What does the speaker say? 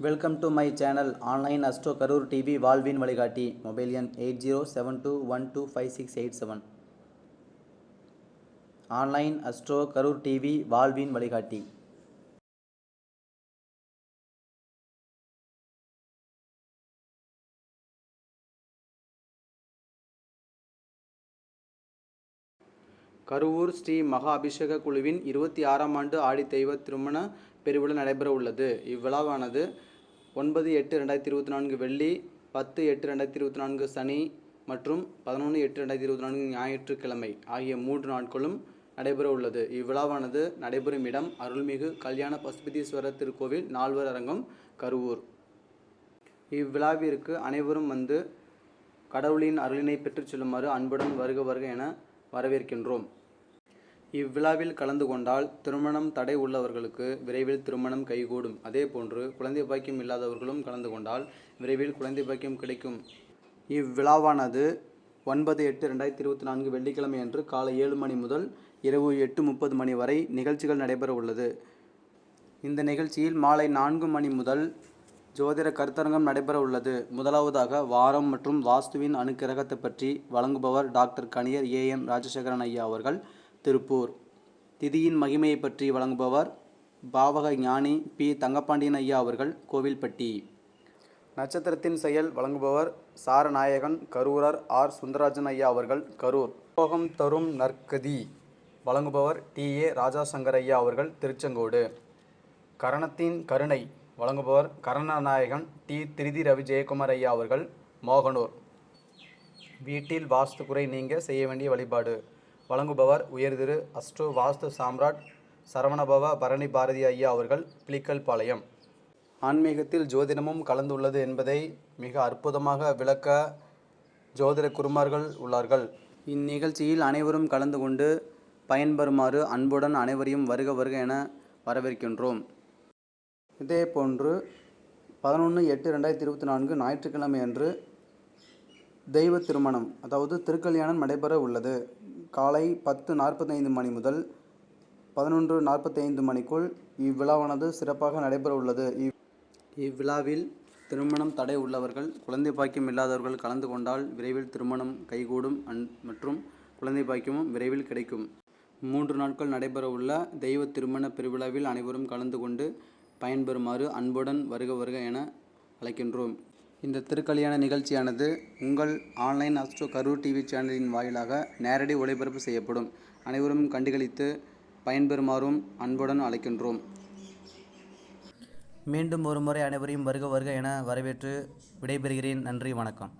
Welcome to my channel online astro Karur TV வாழ்வின் வழிகாட்டி mobile எண் eight zero seven two one two five six eight seven online astro Karur TV வாழ்வின் வழிகாட்டி கருவூர் ஸ்ரீ மகா அபிஷேக குழுவின் இருபத்தி ஆறாம் ஆண்டு ஆடி தெய்வ திருமண பெருவிழா நடைபெற உள்ளது இவ்விழாவானது ஒன்பது எட்டு ரெண்டாயிரத்தி இருபத்தி நான்கு வெள்ளி பத்து எட்டு ரெண்டாயிரத்தி இருபத்தி நான்கு சனி மற்றும் பதினொன்று எட்டு ரெண்டாயிரத்தி இருபத்தி நான்கு ஞாயிற்றுக்கிழமை ஆகிய மூன்று நாட்களும் நடைபெற உள்ளது. இவ்விழாவானது நடைபெறும் இடம் அருள்மிகு கல்யாண பசுபதீஸ்வரர் திருக்கோவில் நால்வர் அரங்கம் கருவூர். இவ்விழாவிற்கு அனைவரும் வந்து கடவுளின் அருளினை பெற்றுச் செல்லுமாறு அன்புடன் வருக வருக என வரவேற்கின்றோம். இவ்விழாவில் கலந்து கொண்டால் திருமணம் தடை உள்ளவர்களுக்கு விரைவில் திருமணம் கைகூடும். அதேபோன்று குழந்தை பாக்கியம் இல்லாதவர்களும் கலந்து கொண்டால் விரைவில் குழந்தை பாக்கியம் கிடைக்கும். இவ்விழாவானது ஒன்பது எட்டு ரெண்டாயிரத்தி இருபத்தி நான்கு வெள்ளிக்கிழமை அன்று காலை ஏழு மணி முதல் இரவு எட்டு முப்பது மணி வரை நிகழ்ச்சிகள் நடைபெற உள்ளது. இந்த நிகழ்ச்சியில் மாலை நான்கு மணி முதல் ஜோதிட கருத்தரங்கம் நடைபெற உள்ளது. முதலாவதாக வாரம் மற்றும் வாஸ்துவின் அணுக்கிரகத்தை பற்றி வழங்குபவர் doctor Kaniyar A M Rajasekaran ஐயா அவர்கள். திருப்பூர். திதியின் மகிமையை பற்றி வழங்குபவர் பாவக ஞானி பி. தங்கப்பாண்டியன் ஐயா அவர்கள் கோவில்பட்டி. நட்சத்திரத்தின் செயல் வழங்குபவர் சாரநாயகன் கரூரர் ஆர். சுந்தரராஜன் ஐயா அவர்கள் கரூர். போகம் தரும் நற்கதி வழங்குபவர் டி. ஏ. ராஜாசங்கர் ஐயா அவர்கள் திருச்செங்கோடு. கரணத்தின் கருணை வழங்குபவர் கரணநாயகன் டி. திருதி ரவி ஜெயக்குமார் ஐயா அவர்கள் மோகனூர். வீட்டில் வாஸ்து குறை நீங்க செய்ய வேண்டிய வழிபாடு. வழங்குபவர் உயர்திரு அஸ்ட்ரோ வாஸ்து சாம்ராட் சரவணபவ பரணி பாரதி ஐயா அவர்கள் பிளிக்கல் பாளையம் ஆன்மீகத்தில் ஜோதிடமும் கலந்துள்ளது என்பதை மிக அற்புதமாக விளக்க ஜோதிட குருமார்கள் உள்ளார்கள். இந்நிகழ்ச்சியில் அனைவரும் கலந்து கொண்டு பயன்பெறுமாறு அன்புடன் அனைவரையும் வருக வருக என வரவேற்கின்றோம். இதே போன்று பதினொன்று எட்டு ரெண்டாயிரத்தி இருபத்தி நான்கு ஞாயிற்றுக்கிழமை அன்று தெய்வ திருமணம் அதாவது திருக்கல்யாணம் நடைபெற உள்ளது. காலை பத்து நாற்பத்தைந்து மணி முதல் பதினொன்று நாற்பத்தைந்து மணிக்குள் இவ்விழாவானது சிறப்பாக நடைபெற உள்ளது இவ் இவ்விழாவில் திருமணம் தடை உள்ளவர்கள் குழந்தை பாக்கியம் இல்லாதவர்கள் கலந்து கொண்டால் விரைவில் திருமணம் கைகூடும் அன் மற்றும் குழந்தை பாக்கியமும் விரைவில் கிடைக்கும். மூன்று நாட்கள் நடைபெறவுள்ள தெய்வ திருமண பெருவிழாவில் அனைவரும் கலந்து கொண்டு பயன்பெறுமாறு அன்புடன் வருக வருக என அழைக்கின்றோம். இந்த திருக்கல்யாண நிகழ்ச்சியானது உங்கள் ஆன்லைன் அஸ்ட்ரோ கரூர் டிவி சேனலின் வாயிலாக நேரடி ஒளிபரப்பு செய்யப்படும். அனைவரும் கண்டுகளித்து பயன்பெறுமாறும் அன்புடன் அழைக்கின்றோம். மீண்டும் ஒருமுறை அனைவரையும் வருக வருக என வரவேற்று விடைபெறுகிறேன். நன்றி வணக்கம்.